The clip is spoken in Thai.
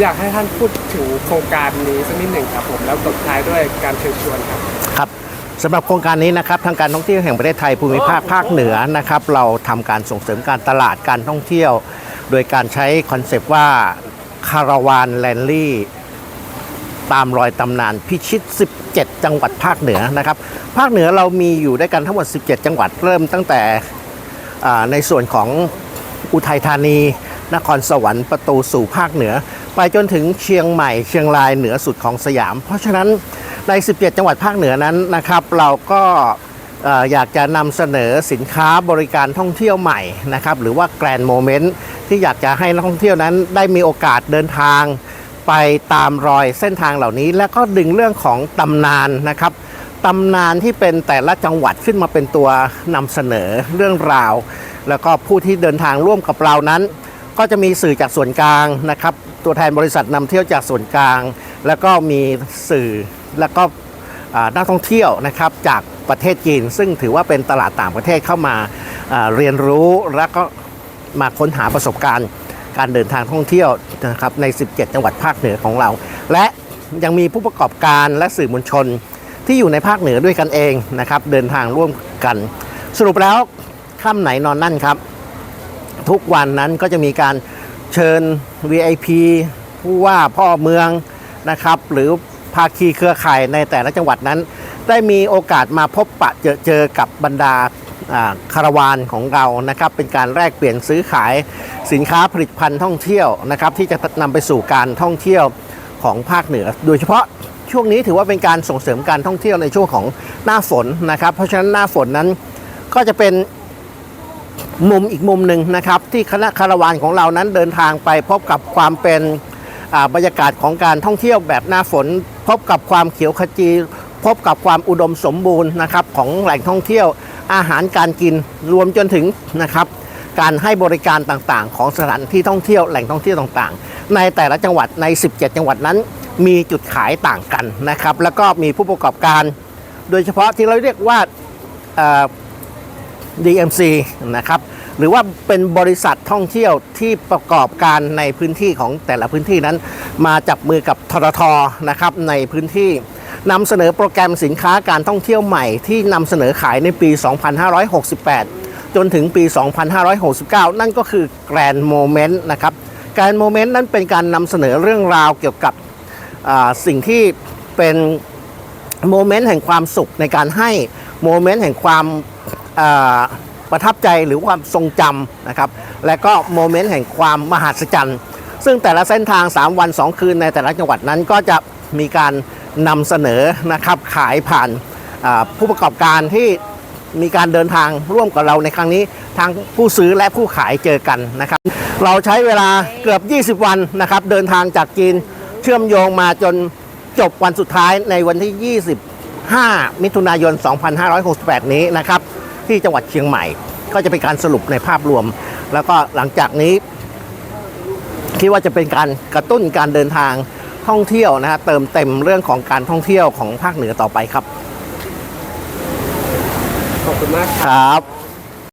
อยากให้ท่านพูดถึงโครงการนี้สักนิดหนึ่งครับผมแล้วตบท้ายด้วยการเชิญชวนครับครับสำหรับโครงการนี้นะครับทางการท่องเที่ยวแห่งประเทศไทยภูมิภาคภาคเหนือนะครับ เราทำการส่งเสริมการตลาดการท่องเที่ยว โดยการใช้คอนเซปต์ว่าคาราวานแลนลี่ตามรอยตำนานพิชิต 17 จังหวัดภาคเหนือนะครับ ภาคเหนือเรามีอยู่ด้วยกันทั้งหมด 17 จังหวัดเริ่มตั้งแต่อ่าในส่วนของ อุทัยธานี นครสวรรค์ประตูสู่ภาคเหนือ ไปจนถึงเชียงใหม่เชียงรายเหนือสุดของสยาม เพราะฉะนั้นใน 17 จังหวัดภาคเหนือนั้นนะครับ เราก็เอ่ออยากจะนำเสนอสินค้าบริการท่องเที่ยวใหม่นะครับหรือว่าแกรนด์โมเมนต์ที่อยากจะให้นักท่องเที่ยวนั้นได้มีโอกาสเดินทาง ไปตามรอยเส้นทางเหล่านี้ และก็ดึงเรื่องของตำนานนะครับ ตำนานที่เป็นแต่ละจังหวัดขึ้นมาเป็นตัวนำเสนอเรื่องราว แล้วก็ผู้ที่เดินทางร่วมกับเรานั้น ก็จะมีสื่อจากส่วนกลางนะครับ ตัวแทนบริษัทนำเที่ยวจากส่วนกลาง แล้วก็มีสื่อแล้วก็นักท่องเที่ยวนะครับจากประเทศจีน ซึ่งถือว่าเป็นตลาดต่างประเทศเข้ามาอ่าเรียนรู้แล้วก็มาค้นหาประสบการณ์ การเดินทางท่องเที่ยวนะครับใน 17 จังหวัดภาคเหนือของเรา และยังมีผู้ประกอบการและสื่อมวลชน ที่อยู่ในภาคเหนือด้วยกันเองนะครับ เดินทางร่วมกัน สรุปแล้วค่ำไหนนอนนั่นครับ ทุกวันนั้นก็จะมีการเชิญ VIP ผู้ว่าพ่อเมืองนะครับ หรือภาคีเครือข่ายในแต่ละจังหวัดนั้น ได้มีโอกาสมาพบปะเจอเจอกับบรรดาคาราวานของเรานะครับ เป็นการแลกเปลี่ยนซื้อขายสินค้าผลิตภัณฑ์ท่องเที่ยวนะครับ ที่จะนำไปสู่การท่องเที่ยวของภาคเหนือ โดยเฉพาะ ช่วงนี้ถือว่าเป็นการส่งเสริมการท่องเที่ยวในช่วงของหน้าฝนนะครับ เพราะฉะนั้นหน้าฝนนั้นก็จะเป็นมุมอีกมุมหนึ่งนะครับ ที่คณะคาราวานของเรานั้นเดินทางไปพบกับความเป็นบรรยากาศของการท่องเที่ยวแบบหน้าฝน พบกับความเขียวขจี พบกับความอุดมสมบูรณ์นะครับของแหล่งท่องเที่ยวอาหารการกินรวมจนถึงนะครับการให้บริการต่างๆ ของสถานที่ท่องเที่ยวแหล่งท่องเที่ยวต่างๆ ในแต่ละจังหวัดใน 17 จังหวัดนั้น มีจุดขายต่างกันนะครับ แล้วก็มีผู้ประกอบการ โดยเฉพาะที่เราเรียกว่า DMC นะครับหรือว่าเป็นบริษัทท่องเที่ยวที่ประกอบการในพื้นที่ของแต่ละพื้นที่นั้น มาจับมือกับทรทนะครับในพื้นที่นำเสนอโปรแกรมสินค้าการท่องเที่ยวใหม่ที่นำเสนอขายในปี 2568 จนถึงปี 2569 นั่นก็คือ Grand Moment นะครับ Grand Moment นั้นเป็นการนำเสนอเรื่องราวเกี่ยวกับ สิ่งที่เป็นโมเมนต์แห่งความสุขในการให้โมเมนต์แห่งความประทับใจหรือความทรงจำนะครับ และก็โมเมนต์แห่งความมหัศจรรย์ ซึ่งแต่ละเส้นทาง 3 วัน 2 คืนในแต่ละจังหวัดนั้นก็จะมีการนำเสนอนะครับขายผ่านผู้ประกอบการที่มีการเดินทางร่วมกับเราในครั้งนี้ทั้งผู้ซื้อและผู้ขายเจอกันนะครับ เราใช้เวลาเกือบ 20 วันนะครับ เดินทางจากจีน เชื่อมโยงมาจนจบวันสุดท้ายในวันที่ 25 มิถุนายน 2568 นี้นะครับ ที่จังหวัดเชียงใหม่ ก็จะเป็นการสรุปในภาพรวม แล้วก็หลังจากนี้ คิดว่าจะเป็นการกระตุ้นการเดินทางท่องเที่ยวนะฮะเติมเต็มเรื่องของการท่องเที่ยวของภาคเหนือต่อไปครับ ขอบคุณมากครับครับ